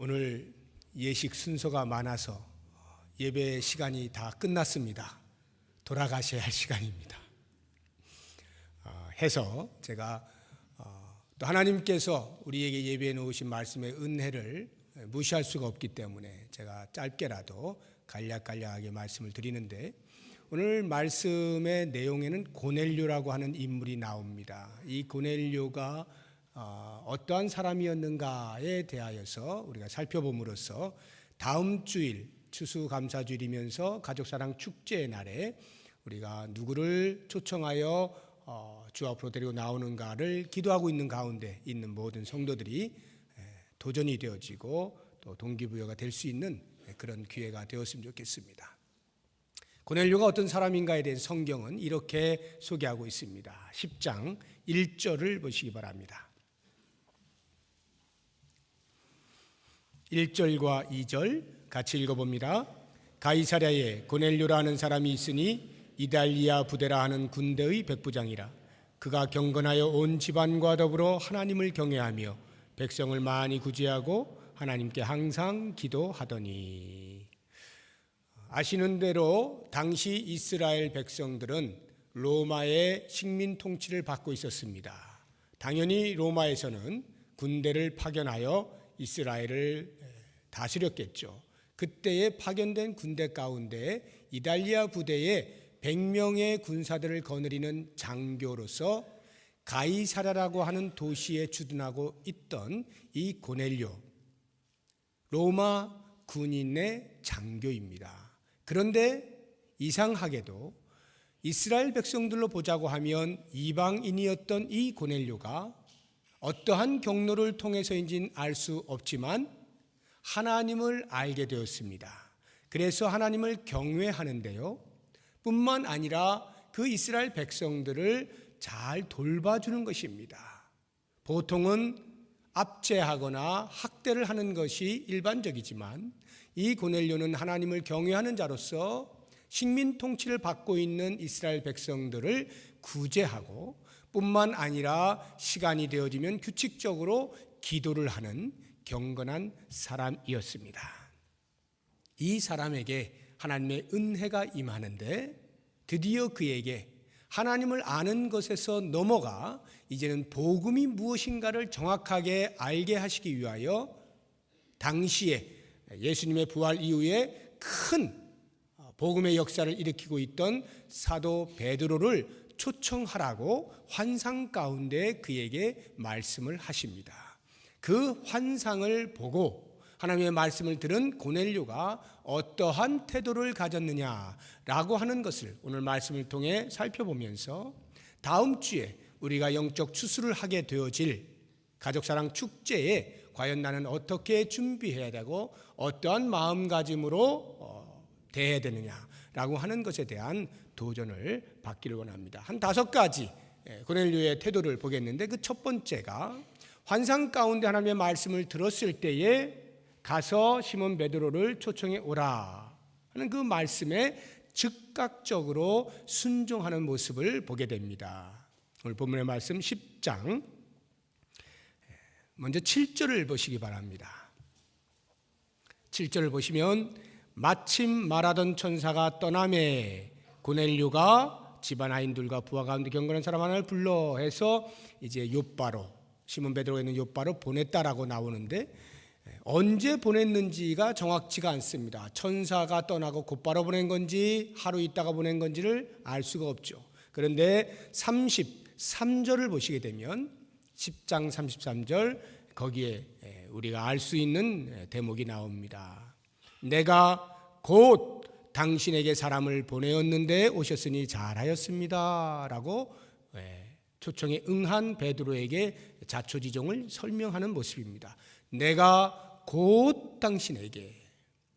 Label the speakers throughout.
Speaker 1: 오늘 예식 순서가 많아서 예배 시간이 다 끝났습니다. 돌아가셔야 할 시간입니다. 어, 해서 제가 어, 또 하나님께서 우리에게 예배해 놓으신 말씀의 은혜를 무시할 수가 없기 때문에 제가 짧게라도 간략간략하게 말씀을 드리는데 오늘 말씀의 내용에는 고넬료라고 하는 인물이 나옵니다. 이 고넬료가 어, 어떠한 사람이었는가에 대하여서 우리가 살펴봄으로써 다음 주일 추수감사주일이면서 가족사랑 축제의 날에 우리가 누구를 초청하여 어, 주 앞으로 데리고 나오는가를 기도하고 있는 가운데 있는 모든 성도들이 에, 도전이 되어지고 또 동기부여가 될 수 있는 그런 기회가 되었으면 좋겠습니다. 고넬료가 어떤 사람인가에 대해서 성경은 이렇게 소개하고 있습니다. 10장 1절을 보시기 바랍니다. 1절과 2절 같이 읽어봅니다. 가이사랴에 고넬료라는 사람이 있으니 이달리아 부대라 하는 군대의 백부장이라 그가 경건하여 온 집안과 더불어 하나님을 경외하며 백성을 많이 구제하고 하나님께 항상 기도하더니 아시는 대로 당시 이스라엘 백성들은 로마의 식민 통치를 받고 있었습니다. 당연히 로마에서는 군대를 파견하여 이스라엘을 다스렸겠죠. 그때에 파견된 군대 가운데 이달리아 부대에 100명의 군사들을 거느리는 장교로서 가이사라라고 하는 도시에 주둔하고 있던 이 고넬료 로마 군인의 장교입니다. 그런데 이상하게도 이스라엘 백성들로 보자고 하면 이방인이었던 이 고넬료가 어떠한 경로를 통해서인지는 알 수 없지만 하나님을 알게 되었습니다. 그래서 하나님을 경외하는데요. 뿐만 아니라 그 이스라엘 백성들을 잘 돌봐주는 것입니다. 보통은 압제하거나 학대를 하는 것이 일반적이지만 이 고넬료는 하나님을 경외하는 자로서 식민 통치를 받고 있는 이스라엘 백성들을 구제하고 뿐만 아니라 시간이 되어지면 규칙적으로 기도를 하는 경건한 사람이었습니다. 이 사람에게 하나님의 은혜가 임하는데 드디어 그에게 하나님을 아는 것에서 넘어가 이제는 복음이 무엇인가를 정확하게 알게 하시기 위하여 당시에 예수님의 부활 이후에 큰 복음의 역사를 일으키고 있던 사도 베드로를 초청하라고 환상 가운데 그에게 말씀을 하십니다. 그 환상을 보고 하나님의 말씀을 들은 고넬료가 어떠한 태도를 가졌느냐라고 하는 것을 오늘 말씀을 통해 살펴보면서 다음 주에 우리가 영적 추수를 하게 되어질 가족사랑 축제에 과연 나는 어떻게 준비해야 되고 어떠한 마음가짐으로 대해야 되느냐라고 하는 것에 대한 도전을 받기를 원합니다. 한 다섯 가지 고넬료의 태도를 보겠는데 그 첫 번째가 환상 가운데 하나님의 말씀을 들었을 때에 가서 시몬 베드로를 초청해 오라 하는 그 말씀에 즉각적으로 순종하는 모습을 보게 됩니다. 오늘 본문의 말씀 10장 먼저 7절을 보시기 바랍니다. 7절을 보시면 마침 말하던 천사가 떠남에 고넬료가 집안 아인들과 부하 가운데 경건한 사람 하나를 불러 해서 이제 요바로 시몬 베드로가 있는 요바로 보냈다라고 나오는데 언제 보냈는지가 정확치가 않습니다. 천사가 떠나고 곧바로 보낸 건지 하루 있다가 보낸 건지를 알 수가 없죠. 그런데 33절을 보시게 되면 10장 33절 거기에 우리가 알 수 있는 대목이 나옵니다. 내가 곧 당신에게 사람을 보내었는데 오셨으니 잘하였습니다라고 초청에 응한 베드로에게 자초지종을 설명하는 모습입니다. 내가 곧 당신에게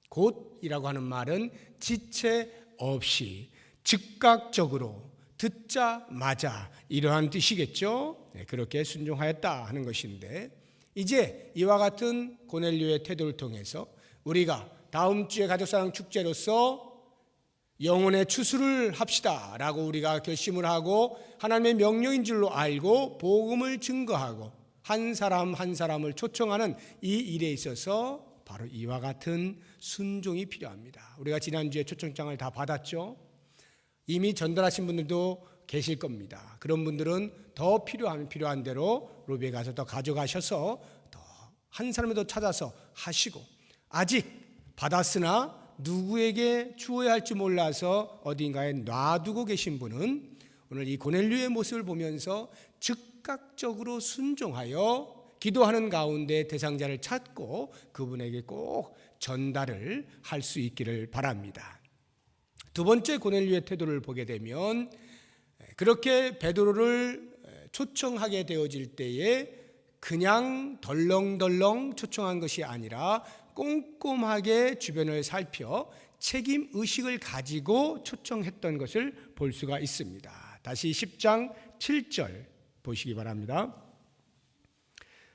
Speaker 1: 곧이라고 하는 말은 지체 없이 즉각적으로 듣자마자 이러한 뜻이겠죠. 네, 그렇게 순종하였다 하는 것인데 이제 이와 같은 고넬료의 태도를 통해서 우리가 다음 주에 가족사랑 축제로서 영혼의 추수를 합시다라고 우리가 결심을 하고 하나님의 명령인 줄로 알고 복음을 증거하고 한 사람 한 사람을 초청하는 이 일에 있어서 바로 이와 같은 순종이 필요합니다. 우리가 지난주에 초청장을 다 받았죠. 이미 전달하신 분들도 계실 겁니다. 그런 분들은 더 필요하면 필요한 대로 로비에 가서 더 가져가셔서 더 한 사람을 더 찾아서 하시고 아직 받았으나 누구에게 주어야 할지 몰라서 어딘가에 놔두고 계신 분은 오늘 이 고넬류의 모습을 보면서 즉각적으로 순종하여 기도하는 가운데 대상자를 찾고 그분에게 꼭 전달을 할 수 있기를 바랍니다. 두 번째 고넬류의 태도를 보게 되면 그렇게 베드로를 초청하게 되어질 때에 그냥 덜렁덜렁 초청한 것이 아니라 꼼꼼하게 주변을 살펴 책임 의식을 가지고 초청했던 것을 볼 수가 있습니다. 다시 10장 7절 보시기 바랍니다.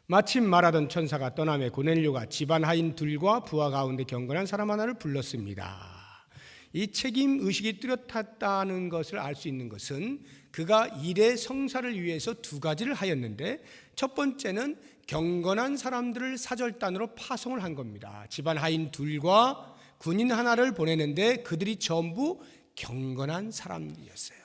Speaker 1: 마침 말하던 천사가 떠남에 고넬료가 집안 하인 둘과 부하 가운데 경건한 사람 하나를 불렀습니다. 이 책임 의식이 뚜렷했다는 것을 알 수 있는 것은 그가 일의 성사를 위해서 두 가지를 하였는데 첫 번째는 경건한 사람들을 사절단으로 파송을 한 겁니다. 집안 하인 둘과 군인 하나를 보내는데 그들이 전부 경건한 사람이었어요.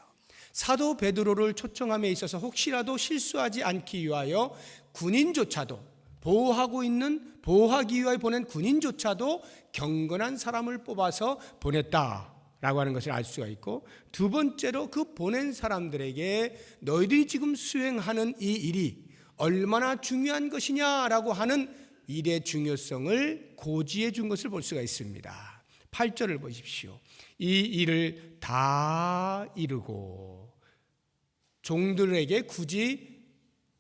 Speaker 1: 사도 베드로를 초청함에 있어서 혹시라도 실수하지 않기 위하여 군인조차도 보호하고 있는 보호하기 위하여 보낸 군인조차도 경건한 사람을 뽑아서 보냈다 라고 하는 것을 알 수가 있고 두 번째로 그 보낸 사람들에게 너희들이 지금 수행하는 이 일이 얼마나 중요한 것이냐라고 하는 일의 중요성을 고지해 준 것을 볼 수가 있습니다. 8절을 보십시오. 이 일을 다 이루고 종들에게 굳이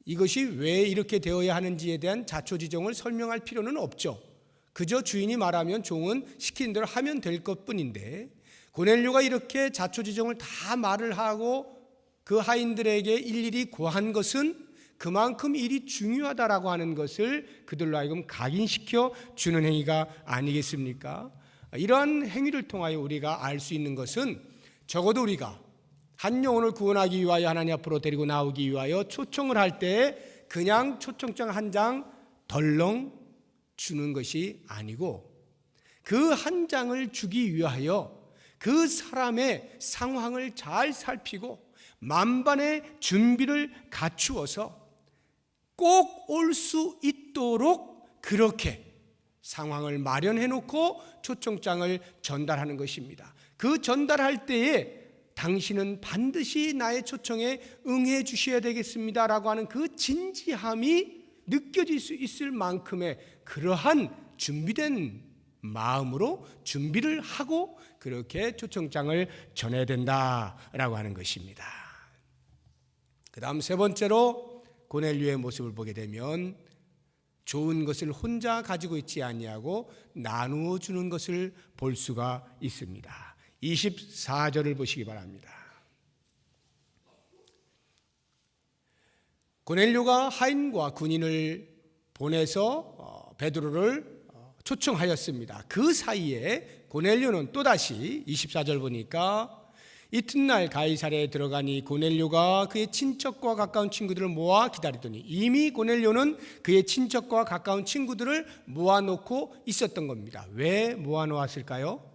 Speaker 1: 이것이 왜 이렇게 되어야 하는지에 대한 자초지종을 설명할 필요는 없죠. 그저 주인이 말하면 종은 시키는 대로 하면 될 것뿐인데 고넬료가 이렇게 자초지종을 다 말을 하고 그 하인들에게 일일이 고한 것은 그만큼 일이 중요하다라고 하는 것을 그들로 하여금 각인시켜 주는 행위가 아니겠습니까? 이러한 행위를 통하여 우리가 알 수 있는 것은 적어도 우리가 한 영혼을 구원하기 위하여 하나님 앞으로 데리고 나오기 위하여 초청을 할 때 그냥 초청장 한 장 덜렁 주는 것이 아니고 그 한 장을 주기 위하여 그 사람의 상황을 잘 살피고 만반의 준비를 갖추어서 꼭 올 수 있도록 그렇게 상황을 마련해 놓고 초청장을 전달하는 것입니다. 그 전달할 때에 당신은 반드시 나의 초청에 응해 주셔야 되겠습니다라고 하는 그 진지함이 느껴질 수 있을 만큼의 그러한 준비된 마음으로 준비를 하고 그렇게 초청장을 전해야 된다라고 하는 것입니다. 그다음 세 번째로 고넬류의 모습을 보게 되면 좋은 것을 혼자 가지고 있지 아니하고 나누어 주는 것을 볼 수가 있습니다. 24절을 보시기 바랍니다. 고넬료가 하인과 군인을 보내서 어, 베드로를 어, 초청하였습니다. 그 사이에 고넬료는 또다시 24절 보니까 이튿날 가이사랴에 들어가니 고넬료가 그의 친척과 가까운 친구들을 모아 기다리더니 이미 고넬료는 그의 친척과 가까운 친구들을 모아놓고 있었던 겁니다. 왜 모아놓았을까요?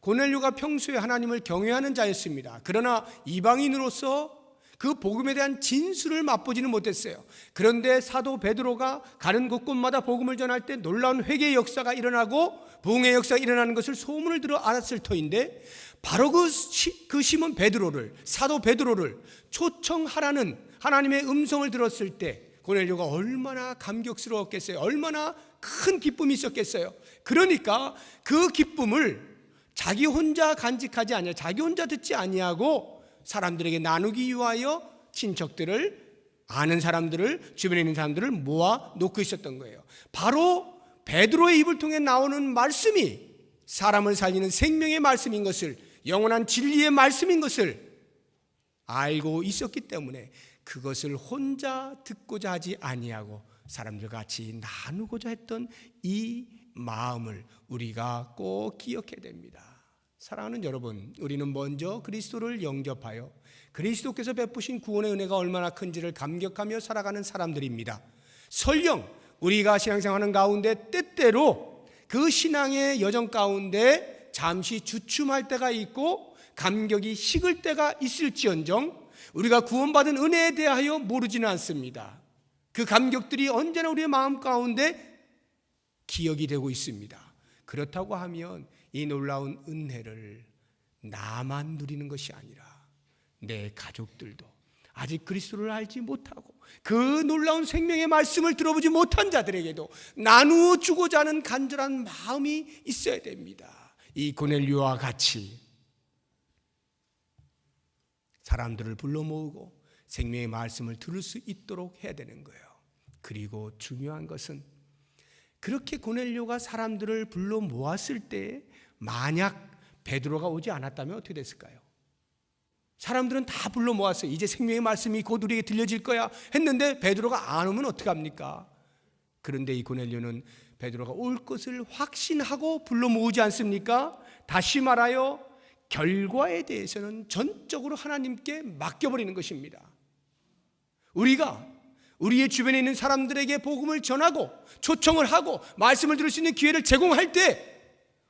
Speaker 1: 고넬료가 평소에 하나님을 경외하는 자였습니다. 그러나 이방인으로서 그 복음에 대한 진수를 맛보지는 못했어요. 그런데 사도 베드로가 가는 곳곳마다 복음을 전할 때 놀라운 회개의 역사가 일어나고 부흥의 역사가 일어나는 것을 소문을 들어 알았을 터인데 바로 그, 시, 그 시몬 베드로를 사도 베드로를 초청하라는 하나님의 음성을 들었을 때 고넬료가 얼마나 감격스러웠겠어요. 얼마나 큰 기쁨이 있었겠어요. 그러니까 그 기쁨을 자기 혼자 간직하지 아니하 자기 혼자 듣지 아니하고 사람들에게 나누기 위하여 친척들을 아는 사람들을 주변에 있는 사람들을 모아 놓고 있었던 거예요. 바로 베드로의 입을 통해 나오는 말씀이 사람을 살리는 생명의 말씀인 것을 영원한 진리의 말씀인 것을 알고 있었기 때문에 그것을 혼자 듣고자 하지 아니하고 사람들 같이 나누고자 했던 이 마음을 우리가 꼭 기억해야 됩니다. 사랑하는 여러분, 우리는 먼저 그리스도를 영접하여 그리스도께서 베푸신 구원의 은혜가 얼마나 큰지를 감격하며 살아가는 사람들입니다. 설령 우리가 신앙생활하는 가운데 때때로 그 신앙의 여정 가운데 잠시 주춤할 때가 있고 감격이 식을 때가 있을지언정 우리가 구원받은 은혜에 대하여 모르지는 않습니다. 그 감격들이 언제나 우리의 마음 가운데 기억이 되고 있습니다. 그렇다고 하면 이 놀라운 은혜를 나만 누리는 것이 아니라 내 가족들도 아직 그리스도를 알지 못하고 그 놀라운 생명의 말씀을 들어보지 못한 자들에게도 나누어 주고자 하는 간절한 마음이 있어야 됩니다. 이 고넬료와 같이 사람들을 불러 모으고 생명의 말씀을 들을 수 있도록 해야 되는 거예요. 그리고 중요한 것은 그렇게 고넬료가 사람들을 불러 모았을 때 만약 베드로가 오지 않았다면 어떻게 됐을까요? 사람들은 다 불러 모았어요. 이제 생명의 말씀이 곧 우리에게 들려질 거야 했는데 베드로가 안 오면 어떡합니까? 그런데 이 고넬료는 베드로가 올 것을 확신하고 불러 모으지 않습니까? 다시 말하여 결과에 대해서는 전적으로 하나님께 맡겨버리는 것입니다. 우리가 우리의 주변에 있는 사람들에게 복음을 전하고 초청을 하고 말씀을 들을 수 있는 기회를 제공할 때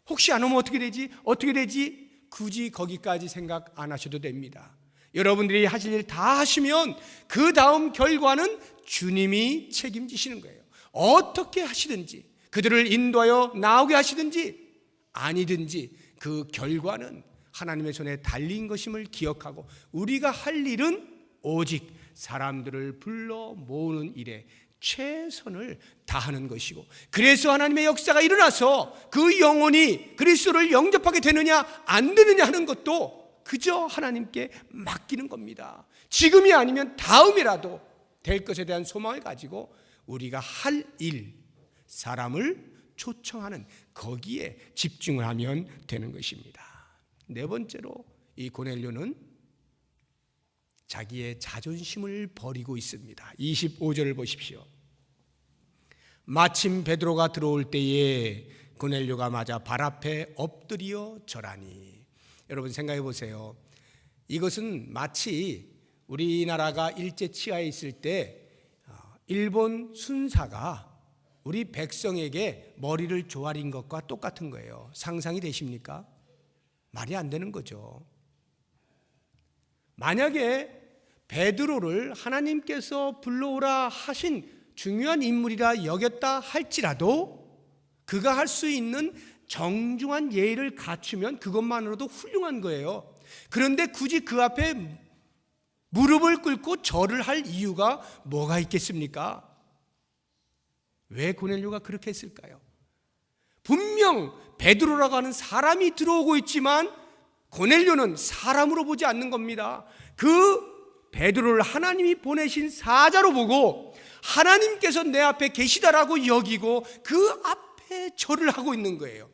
Speaker 1: 혹시 안 오면 어떻게 되지? 어떻게 되지? 굳이 거기까지 생각 안 하셔도 됩니다. 여러분들이 하실 일 다 하시면 그 다음 결과는 주님이 책임지시는 거예요. 어떻게 하시든지 그들을 인도하여 나오게 하시든지 아니든지 그 결과는 하나님의 손에 달린 것임을 기억하고 우리가 할 일은 오직 사람들을 불러 모으는 일에 최선을 다하는 것이고 그래서 하나님의 역사가 일어나서 그 영혼이 그리스도를 영접하게 되느냐 안 되느냐 하는 것도 그저 하나님께 맡기는 겁니다. 지금이 아니면 다음이라도 될 것에 대한 소망을 가지고 우리가 할 일, 사람을 초청하는 거기에 집중을 하면 되는 것입니다. 네 번째로 이 고넬료는 자기의 자존심을 버리고 있습니다. 25절을 보십시오. 마침 베드로가 들어올 때에 고넬료가 맞아 발 앞에 엎드려 절하니 여러분 생각해 보세요. 이것은 마치 우리나라가 일제 치하에 있을 때 어, 일본 순사가 우리 백성에게 머리를 조아린 것과 똑같은 거예요. 상상이 되십니까? 말이 안 되는 거죠. 만약에 베드로를 하나님께서 불러오라 하신 중요한 인물이라 여겼다 할지라도 그가 할 수 있는 정중한 예의를 갖추면 그것만으로도 훌륭한 거예요. 그런데 굳이 그 앞에 무릎을 꿇고 절을 할 이유가 뭐가 있겠습니까? 왜 고넬료가 그렇게 했을까요? 분명 베드로라고 하는 사람이 들어오고 있지만 고넬료는 사람으로 보지 않는 겁니다. 그 베드로를 하나님이 보내신 사자로 보고 하나님께서 내 앞에 계시다라고 여기고 그 앞에 절을 하고 있는 거예요.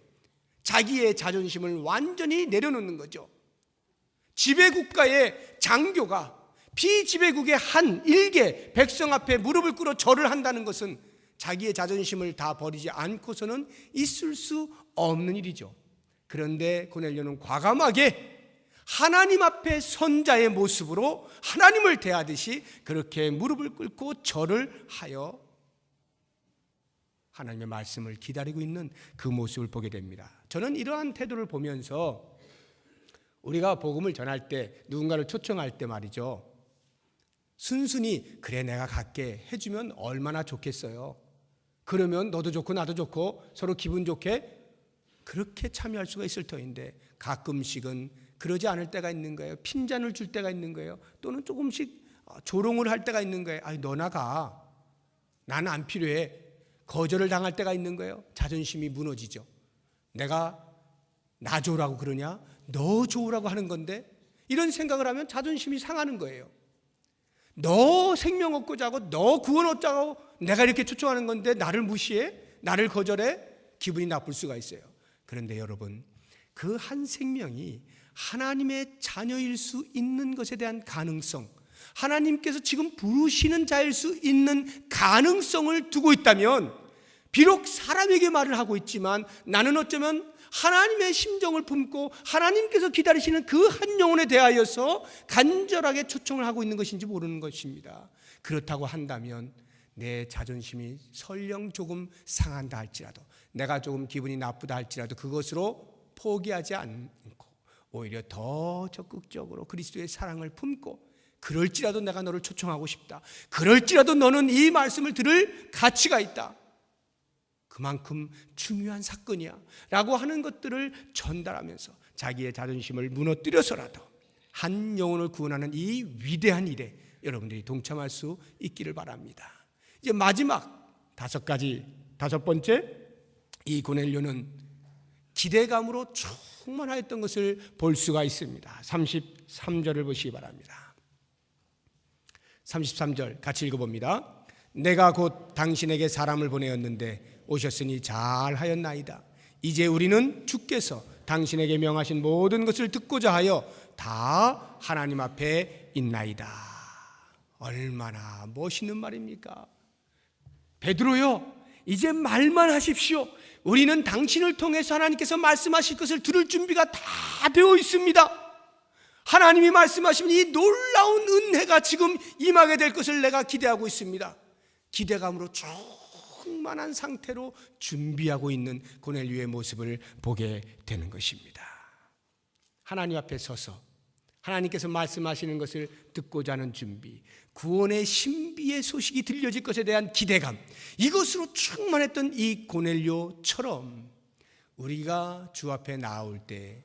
Speaker 1: 자기의 자존심을 완전히 내려놓는 거죠. 지배국가의 장교가 피지배국의 한 일개 백성 앞에 무릎을 꿇어 절을 한다는 것은 자기의 자존심을 다 버리지 않고서는 있을 수 없는 일이죠. 그런데 고넬료는 과감하게 하나님 앞에 선자의 모습으로 하나님을 대하듯이 그렇게 무릎을 꿇고 절을 하여 하나님의 말씀을 기다리고 있는 그 모습을 보게 됩니다. 저는 이러한 태도를 보면서 우리가 복음을 전할 때 누군가를 초청할 때 말이죠. 순순히 그래 내가 갈게 해주면 얼마나 좋겠어요. 그러면 너도 좋고 나도 좋고 서로 기분 좋게 그렇게 참여할 수가 있을 터인데 가끔씩은 그러지 않을 때가 있는 거예요. 핀잔을 줄 때가 있는 거예요. 또는 조금씩 조롱을 할 때가 있는 거예요. 아니 너나 가. 나는 안 필요해. 거절을 당할 때가 있는 거예요. 자존심이 무너지죠. 내가 나 좋으라고 그러냐? 너 좋으라고 하는 건데 이런 생각을 하면 자존심이 상하는 거예요. 너 생명 얻고 자고 너 구원 얻자 고 내가 이렇게 초청하는 건데 나를 무시해? 나를 거절해? 기분이 나쁠 수가 있어요. 그런데 여러분 그 한 생명이 하나님의 자녀일 수 있는 것에 대한 가능성 하나님께서 지금 부르시는 자일 수 있는 가능성을 두고 있다면 비록 사람에게 말을 하고 있지만 나는 어쩌면 하나님의 심정을 품고 하나님께서 기다리시는 그 한 영혼에 대하여서 간절하게 초청을 하고 있는 것인지 모르는 것입니다. 그렇다고 한다면 내 자존심이 설령 조금 상한다 할지라도 내가 조금 기분이 나쁘다 할지라도 그것으로 포기하지 않고 오히려 더 적극적으로 그리스도의 사랑을 품고 그럴지라도 내가 너를 초청하고 싶다. 그럴지라도 너는 이 말씀을 들을 가치가 있다. 그만큼 중요한 사건이야. 라고 하는 것들을 전달하면서 자기의 자존심을 무너뜨려서라도 한 영혼을 구원하는 이 위대한 일에 여러분들이 동참할 수 있기를 바랍니다. 이제 마지막 다섯 가지, 다섯 번째, 이 고넬료는 기대감으로 충만하였던 것을 볼 수가 있습니다. 33절을 보시기 바랍니다. 33절 같이 읽어봅니다. 내가 곧 당신에게 사람을 보내었는데 오셨으니 잘하였나이다. 이제 우리는 주께서 당신에게 명하신 모든 것을 듣고자 하여 다 하나님 앞에 있나이다. 얼마나 멋있는 말입니까? 베드로요, 이제 말만 하십시오. 우리는 당신을 통해서 하나님께서 말씀하실 것을 들을 준비가 다 되어 있습니다. 하나님이 말씀하시면 이 놀라운 은혜가 지금 임하게 될 것을 내가 기대하고 있습니다. 기대감으로 충만한 상태로 준비하고 있는 고넬류의 모습을 보게 되는 것입니다. 하나님 앞에 서서 하나님께서 말씀하시는 것을 듣고자 하는 준비, 구원의 신비의 소식이 들려질 것에 대한 기대감, 이것으로 충만했던 이 고넬료처럼 우리가 주 앞에 나올 때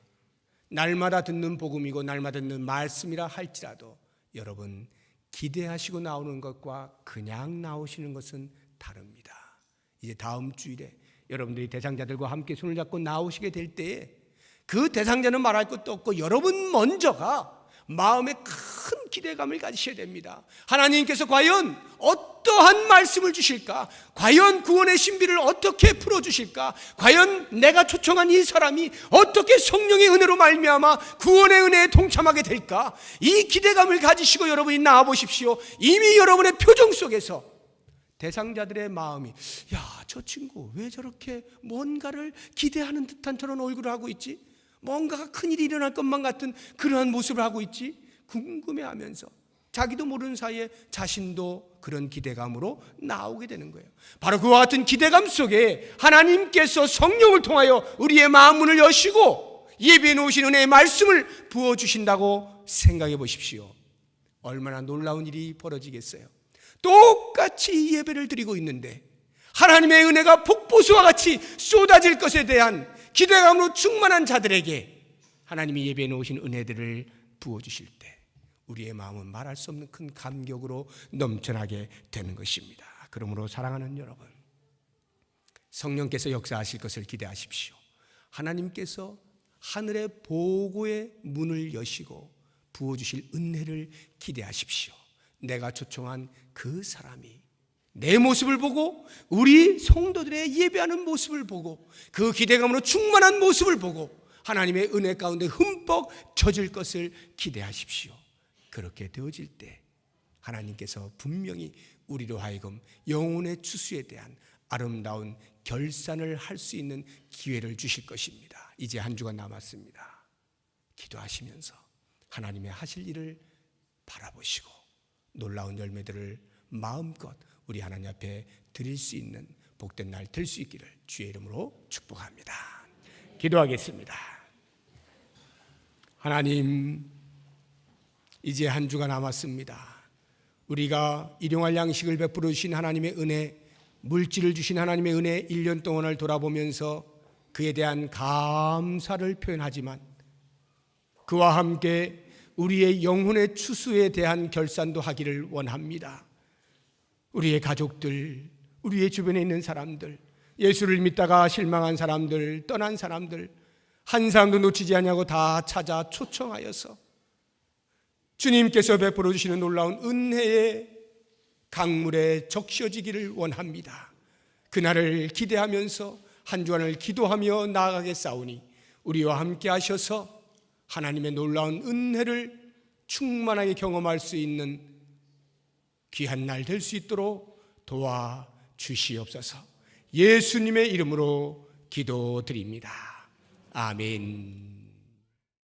Speaker 1: 날마다 듣는 복음이고 날마다 듣는 말씀이라 할지라도 여러분 기대하시고 나오는 것과 그냥 나오시는 것은 다릅니다. 이제 다음 주일에 여러분들이 대상자들과 함께 손을 잡고 나오시게 될 때에 그 대상자는 말할 것도 없고 여러분 먼저가 마음에 큰 기대감을 가지셔야 됩니다. 하나님께서 과연 어떠한 말씀을 주실까? 과연 구원의 신비를 어떻게 풀어 주실까? 과연 내가 초청한 이 사람이 어떻게 성령의 은혜로 말미암아 구원의 은혜에 동참하게 될까? 이 기대감을 가지시고 여러분이 나와 보십시오. 이미 여러분의 표정 속에서 대상자들의 마음이 야, 저 친구 왜 저렇게 뭔가를 기대하는 듯한 저런 얼굴을 하고 있지? 뭔가가 큰일이 일어날 것만 같은 그러한 모습을 하고 있지? 궁금해하면서 자기도 모르는 사이에 자신도 그런 기대감으로 나오게 되는 거예요. 바로 그와 같은 기대감 속에 하나님께서 성령을 통하여 우리의 마음 문을 여시고 예비해 놓으신 은혜의 말씀을 부어 주신다고 생각해 보십시오. 얼마나 놀라운 일이 벌어지겠어요. 똑같이 예배를 드리고 있는데 하나님의 은혜가 폭포수와 같이 쏟아질 것에 대한 기대감으로 충만한 자들에게 하나님이 예배해 놓으신 은혜들을 부어 주실 때 우리의 마음은 말할 수 없는 큰 감격으로 넘쳐나게 되는 것입니다. 그러므로 사랑하는 여러분, 성령께서 역사하실 것을 기대하십시오. 하나님께서 하늘의 보고의 문을 여시고 부어 주실 은혜를 기대하십시오. 내가 초청한 그 사람이 내 모습을 보고 우리 성도들의 예배하는 모습을 보고 그 기대감으로 충만한 모습을 보고 하나님의 은혜 가운데 흠뻑 젖을 것을 기대하십시오. 그렇게 되어질 때 하나님께서 분명히 우리로 하여금 영혼의 추수에 대한 아름다운 결산을 할 수 있는 기회를 주실 것입니다. 이제 한 주가 남았습니다. 기도하시면서 하나님의 하실 일을 바라보시고 놀라운 열매들을 마음껏 우리 하나님 앞에 드릴 수 있는 복된 날 될 수 있기를 주의 이름으로 축복합니다. 기도하겠습니다. 하나님, 이제 한 주가 남았습니다. 우리가 일용할 양식을 베풀어 주신 하나님의 은혜, 물질을 주신 하나님의 은혜 1년 동안을 돌아보면서 그에 대한 감사를 표현하지만 그와 함께 우리의 영혼의 추수에 대한 결산도 하기를 원합니다. 우리의 가족들, 우리의 주변에 있는 사람들, 예수를 믿다가 실망한 사람들, 떠난 사람들, 한 사람도 놓치지 않냐고 다 찾아 초청하여서 주님께서 베풀어 주시는 놀라운 은혜의 강물에 적셔지기를 원합니다. 그날을 기대하면서 한 주간을 기도하며 나아가겠사오니 우리와 함께 하셔서 하나님의 놀라운 은혜를 충만하게 경험할 수 있는 귀한 날 될 수 있도록 도와 주시옵소서. 예수님의 이름으로 기도드립니다. 아멘.